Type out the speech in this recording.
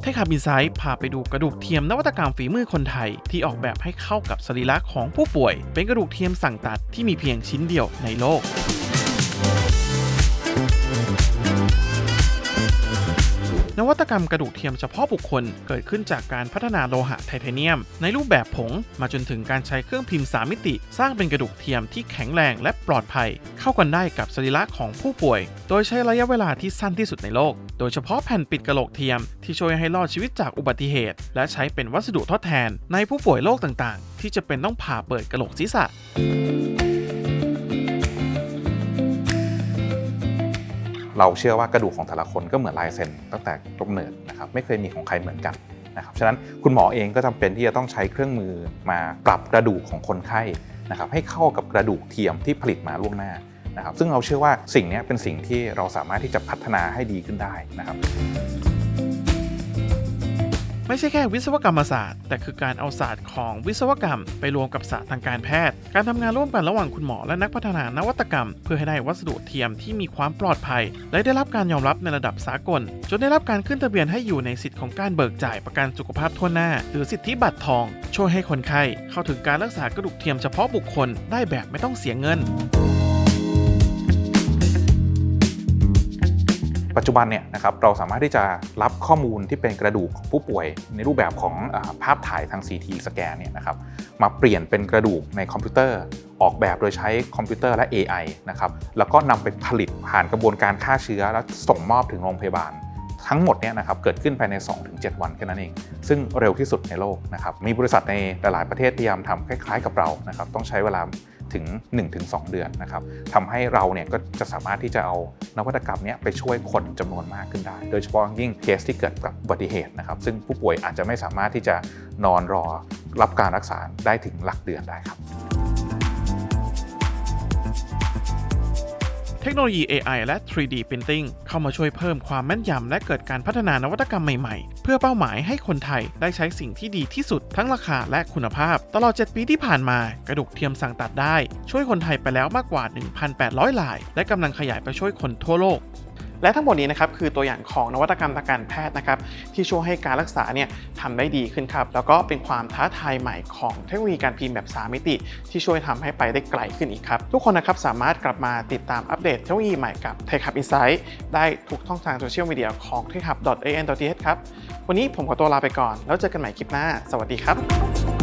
เทคขับอินไซต์พาไปดูกระดูกเทียมนวัตกรรมฝีมือคนไทย ที่ออกแบบให้เข้ากับสรีระของผู้ป่วย เป็นกระดูกเทียมสั่งตัดที่มีเพียงชิ้นเดียวในโลก นวัตกรรมกระดูกเทียมเฉพาะบุคคลเกิดขึ้นจากการพัฒนาโลหะไทเทเนียม ในรูปแบบผงมาจนถึงการใช้เครื่องพิมพ์3มิติ สร้างเป็นกระดูกเทียมที่แข็งแรงและปลอดภัย เข้ากันได้กับสรีระของผู้ป่วย โดยใช้ระยะเวลาที่สั้นที่สุดในโลก โดยเฉพาะแผ่นปิดกระโหลกเทียมที่ช่วยให้รอดชีวิตจากอุบัติเหตุ และใช้เป็นวัสดุทดแทน ในผู้ป่วยโรคต่างๆ ที่จะเป็นต้องผ่าเปิดกระโหลกศีรษะ เราเชื่อว่ากระดูกของแต่ละคนก็เหมือนลายเซ็นตั้งแต่กำเนิดนะครับไม่เคยมีของใครเหมือนกันนะครับฉะนั้นคุณหมอเองก็จำเป็นที่จะต้องใช้เครื่องมือมาปรับกระดูกของคนไข้นะครับให้เข้ากับกระดูกเทียมที่ผลิตมาล่วงหน้านะครับซึ่งเราเชื่อว่าสิ่งนี้เป็นสิ่งที่เราสามารถที่จะพัฒนาให้ดีขึ้นได้นะครับ ไม่ใช่แค่วิศวกรรมศาสตร์ แต่คือการเอาศาสตร์ของวิศวกรรม ไปรวมกับศาสตร์ทางการแพทย์ การทำงานร่วมกันระหว่างคุณหมอและนักพัฒนานวัตกรรม เพื่อให้ได้วัสดุเทียมที่มีความปลอดภัย และได้รับการยอมรับในระดับสากล จนได้รับการขึ้นทะเบียนให้อยู่ในสิทธิของการเบิกจ่ายประกันสุขภาพทั่วหน้า หรือสิทธิบัตรทอง ช่วยให้คนไข้เข้าถึงการรักษากระดูกเทียมเฉพาะบุคคลได้แบบไม่ต้องเสียเงิน จจุบันเนี่ยนะครับเราสามารถที่จะรับข้อมูลที่เป็นกระดูกของผู้ป่วย ในรูปแบบของอภาพถ่ายทาง CT สแกนเนี่ยนะครับมาเปลี่ยนเป็นกระดูกในคอมพิวเตอร์ ออกแบบโดยใช้คอมพิวเตอร์และ AI นะครับแล้วก็นำไปผลิตผ่านกระบวนการฆ่าเชื้อ แล้วส่งมอบถึงโรงพยาบาลทั้งหมดเนี่ยนะครับเกิดขึ้นภายใน 2-7 วันแค่นั้นเอง ซึ่งเร็วที่สุดในโลกนะครับมีบริษัทในหลาย ๆ ประเทศพยายามทำคล้าย ๆ กับเรานะครับต้องใช้เวลา ถึง 1-2 เดือนนะครับทำให้เราเนี่ยก็จะสามารถที่จะเอานวัตกรรมเนี้ยไปช่วยคนจำนวนมากขึ้นได้ โดยเฉพาะยิ่งเคสที่เกิดกับอุบัติเหตุนะครับ ซึ่งผู้ป่วยอาจจะไม่สามารถที่จะนอนรอรับการรักษาได้ถึงหลักเดือนได้ครับ เทคโนโลยี AI และ 3D Printing เข้ามาช่วยเพิ่มความแม่นยำและเกิดการพัฒนานวัตกรรมใหม่ๆ เพื่อเป้าหมายให้คนไทยได้ใช้สิ่งที่ดีที่สุดทั้งราคาและคุณภาพ ตลอด 7 ปีที่ผ่านมากระดูกเทียมสั่งตัดได้ ช่วยคนไทยไปแล้วมากกว่า 1,800ราย และกำลังขยายไปช่วยคนทั่วโลก และทั้งหมดนี้นะครับคือตัวอย่างของนวัตกรรมทางการแพทย์นะครับที่ช่วยให้การรักษาเนี่ยทำได้ดีขึ้นครับ แล้วก็เป็นความท้าทายใหม่ของเทคโนโลยีการพิมพ์แบบ 3 มิติ ที่ช่วยทำให้ไปได้ไกลขึ้นอีกครับ ทุกคนนะครับสามารถกลับมาติดตามอัปเดตเทคโนโลยีใหม่กับ Tech Hub Insight ได้ทุกช่องทางโซเชียลมีเดียของ techhub.an.th ครับวันนี้ผมขอตัวลาไปก่อน แล้วเจอกันใหม่คลิปหน้า สวัสดีครับ